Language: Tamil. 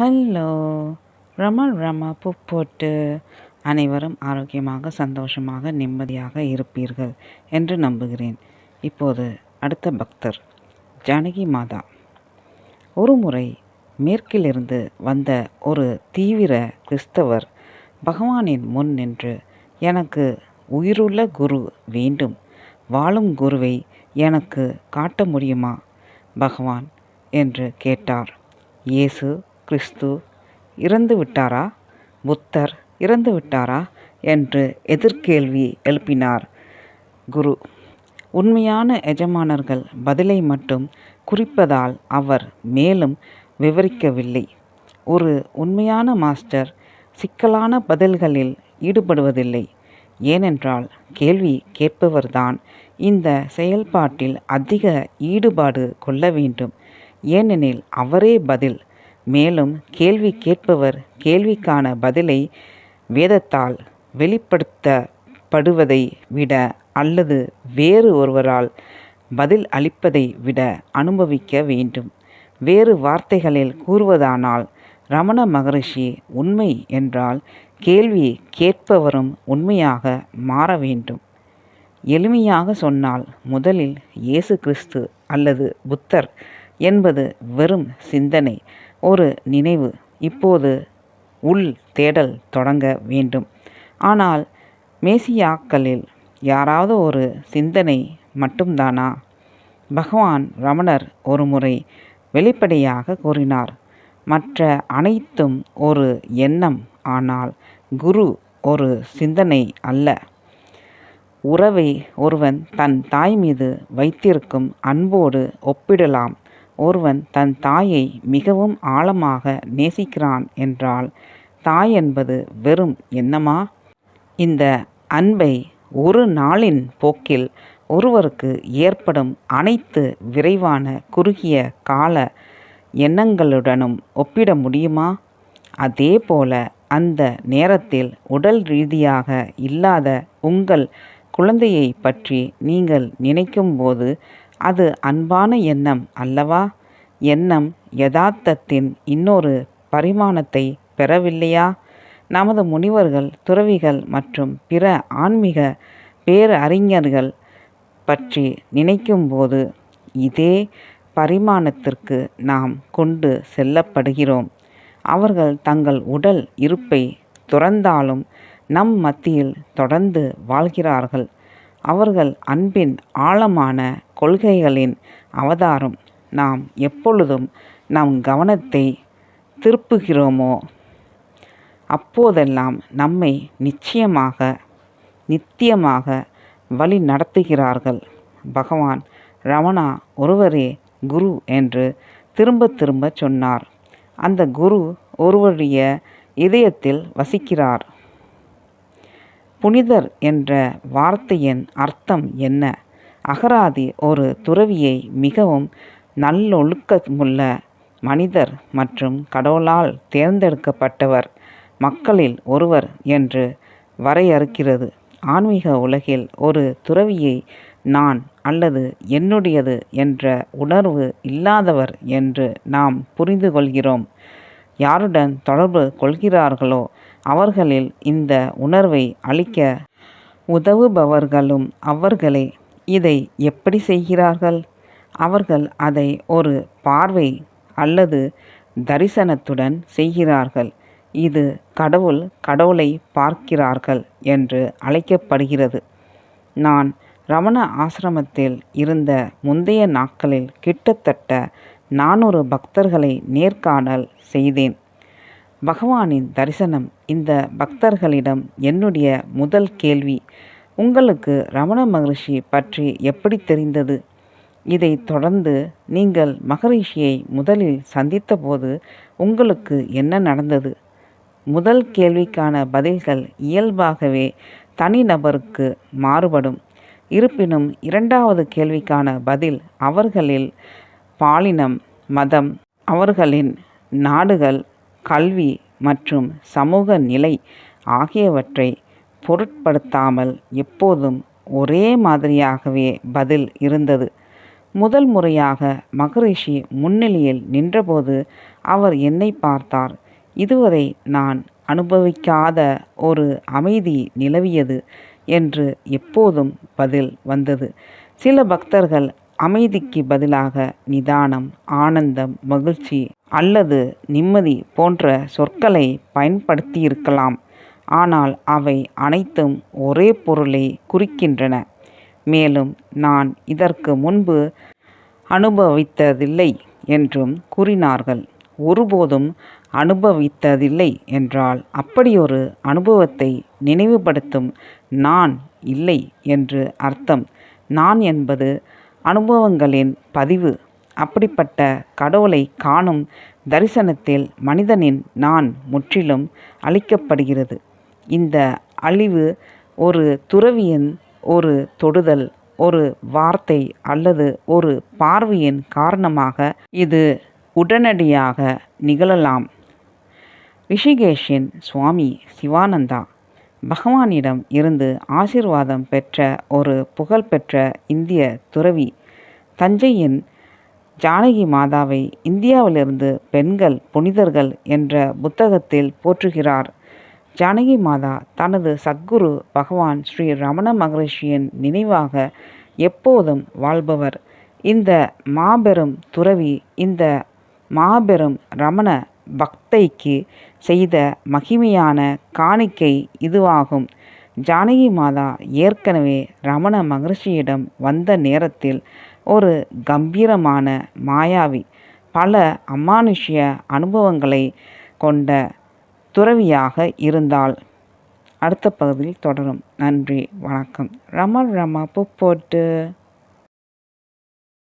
ஹலோ ரமல் ரமா பூ போட்டு அனைவரும் ஆரோக்கியமாக சந்தோஷமாக நிம்மதியாக இருப்பீர்கள் என்று நம்புகிறேன். இப்போது அடுத்த பக்தர் ஜானகி மாதா. ஒரு முறை மேற்கிலிருந்து வந்த ஒரு தீவிர கிறிஸ்தவர் பகவானின் முன் நின்று எனக்கு உயிருள்ள குரு வேண்டும். வாழும் குருவை எனக்கு காட்ட முடியுமா பகவான்? என்று கேட்டார். இயேசு கிறிஸ்து இறந்து விட்டாரா? புத்தர் இறந்து விட்டாரா? என்று எதிர்கேள்வி எழுப்பினார். குரு உண்மையான எஜமானர்கள் பதிலை மட்டும் குறிப்பதால் அவர் மேலும் விவரிக்கவில்லை. ஒரு உண்மையான மாஸ்டர் சிக்கலான பதில்களில் ஈடுபடுவதில்லை. ஏனென்றால் கேள்வி கேட்பவர்தான் இந்த செயல்பாட்டில் அதிக ஈடுபாடு கொள்ள வேண்டும். ஏனெனில் அவரே பதில் மேலும் கேள்வி கேட்பவர் கேள்விக்கான பதிலை வேதத்தால் வெளிப்படுத்தப்படுவதை விட அல்லது வேறு ஒருவரால் பதில் அளிப்பதை விட அனுபவிக்க வேண்டும். வேறு வார்த்தைகளில் கூறுவதானால் ரமண மகரிஷி உண்மை என்றால் கேள்வி கேட்பவரும் உண்மையாக மாற வேண்டும். எளிமையாக சொன்னால் முதலில் இயேசு கிறிஸ்து அல்லது புத்தர் என்பது வெறும் சிந்தனை. ஒரு நினைவு. இப்போது உள் தேடல் தொடங்க வேண்டும். ஆனால் மேசியாக்களில் யாராவது ஒரு சிந்தனை மட்டும்தானா? பகவான் ரமணர் ஒருமுறை வெளிப்படையாக கூறினார் மற்ற அனைத்தும் ஒரு எண்ணம். ஆனால் குரு ஒரு சிந்தனை அல்ல. உறவை ஒருவன் தன் தாய் மீது வைத்திருக்கும் அன்போடு ஒப்பிடலாம். ஒருவன் தன் தாயை மிகவும் ஆழமாக நேசிக்கிறான் என்றால் தாய் என்பது வெறும் எண்ணமா? இந்த அன்பை ஒரு நாளின் போக்கில் ஒருவருக்கு ஏற்படும் அனைத்து விரைவான குறுகிய கால எண்ணங்களுடனும் ஒப்பிட முடியுமா? அதே போல அந்த நேரத்தில் உடல் ரீதியாக இல்லாத உங்கள் குழந்தையை பற்றி நீங்கள் நினைக்கும்போது அது அன்பான எண்ணம் அல்லவா? எண்ணம் யதார்த்தத்தின் இன்னொரு பரிமாணத்தை பெறவில்லையா? நமது முனிவர்கள் துறவிகள் மற்றும் பிற ஆன்மீக பேரறிஞர்கள் பற்றி நினைக்கும்போது இதே பரிமாணத்திற்கு நாம் கொண்டு செல்லப்படுகிறோம். அவர்கள் தங்கள் உடல் இருப்பை துறந்தாலும் நம் மத்தியில் தொடர்ந்து வாழ்கிறார்கள். அவர்கள் அன்பின் ஆழமான கொள்கைகளின் அவதாரம். நாம் எப்பொழுதும் நம் கவனத்தை திருப்புகிறோமோ? அப்போதெல்லாம் நம்மை நிச்சயமாக நித்தியமாக வழி நடத்துகிறார்கள். பகவான் ரமணா ஒருவரே குரு என்று திரும்ப திரும்ப சொன்னார். அந்த குரு ஒருவருடைய இதயத்தில் வசிக்கிறார். புனிதர் என்ற வார்த்தையின் அர்த்தம் என்ன? அகராதி ஒரு துறவியை மிகவும் நல்லொழுக்கமுள்ள மனிதர் மற்றும் கடவுளால் தேர்ந்தெடுக்கப்பட்டவர் மக்களில் ஒருவர் என்று வரையறுக்கிறது. ஆன்மீக உலகில் ஒரு துறவியை நான் அல்லது என்னுடையது என்ற உணர்வு இல்லாதவர் என்று நாம் புரிந்து கொள்கிறோம் யாருடன் தொடர்பு கொள்கிறார்களோ அவர்களில் இந்த உணர்வை அளிக்க உதவுபவர்களும் அவர்களே இதை எப்படி செய்கிறார்கள்? அவர்கள் அதை ஒரு பார்வை அல்லது தரிசனத்துடன் செய்கிறார்கள். இது கடவுள் கடவுளை பார்க்கிறார்கள் என்று அழைக்கப்படுகிறது. நான் ரமண ஆசிரமத்தில் இருந்த முந்தைய நாட்களில் கிட்டத்தட்ட நானூறு பக்தர்களை நேர்காணல் செய்தேன். பகவானின் தரிசனம் இந்த பக்தர்களிடம் என்னுடைய முதல் கேள்வி. உங்களுக்கு ரமண மகரிஷி பற்றி எப்படி தெரிந்தது? இதைத் தொடர்ந்து நீங்கள் மகரிஷியை முதலில் சந்தித்தபோது உங்களுக்கு என்ன நடந்தது? முதல் கேள்விக்கான பதில்கள் இயல்பாகவே தனிநபருக்கு மாறுபடும். இருப்பினும் இரண்டாவது கேள்விக்கான பதில் அவர்களில் பாலினம் மதம் அவர்களின் நாடுகள் கல்வி மற்றும் சமூக நிலை ஆகியவற்றை பொருட்படுத்தாமல் எப்போதும் ஒரே மாதிரியாகவே பதில் இருந்தது. முதல் முறையாக மகரிஷி முன்னிலையில் நின்றபோது அவர் என்னை பார்த்தார். இதுவரை நான் அனுபவிக்காத ஒரு அமைதி நிலவியது என்று எப்போதும் பதில் வந்தது. சில பக்தர்கள் அமைதிக்கு பதிலாக நிதானம் ஆனந்தம் மகிழ்ச்சி அல்லது நிம்மதி போன்ற சொற்களை பயன்படுத்தியிருக்கலாம். ஆனால் அவை அனைத்தும் ஒரே பொருளை குறிக்கின்றன. மேலும் நான் இதற்கு முன்பு அனுபவித்ததில்லை என்றும் கூறினார்கள். ஒருபோதும் அனுபவித்ததில்லை என்றால் அப்படியொரு அனுபவத்தை நினைவுபடுத்தும் நான் இல்லை என்று அர்த்தம். நான் என்பது அனுபவங்களின் பதிவு. அப்படிப்பட்ட கடவுளை காணும் தரிசனத்தில் மனிதனின் நான் முற்றிலும் அழிக்கப்படுகிறது. இந்த அழிவு ஒரு துறவியின் ஒரு தொடுதல் ஒரு வார்த்தை அல்லது ஒரு பார்வையின் காரணமாக இது உடனடியாக நிகழலாம். ரிஷிகேஷின் சுவாமி சிவானந்தா பகவானிடம் இருந்து ஆசிர்வாதம் பெற்ற ஒரு புகழ்பெற்ற இந்திய துறவி தஞ்சையின் ஜானகி மாதாவை இந்தியாவிலிருந்து பெண்கள் புனிதர்கள் என்ற புத்தகத்தில் போற்றுகிறார். ஜானகி மாதா தனது சத்குரு பகவான் ஸ்ரீ ரமண மகரிஷியின் நினைவாக எப்போதும் வாழ்பவர். இந்த மாபெரும் துறவி இந்த மாபெரும் ரமண பக்தைக்கு செய்த மகிமையான காணிக்கை இதுவாகும். ஜானகி மாதா ஏற்கனவே ரமண மகர்ஷியிடம் வந்த நேரத்தில் ஒரு கம்பீரமான மாயாவி பல அமானுஷ்ய அனுபவங்களை கொண்ட துறவியாக இருந்தால் அடுத்த பகுதியில் தொடரும். நன்றி வணக்கம். ரமன் ரமா போட்டு.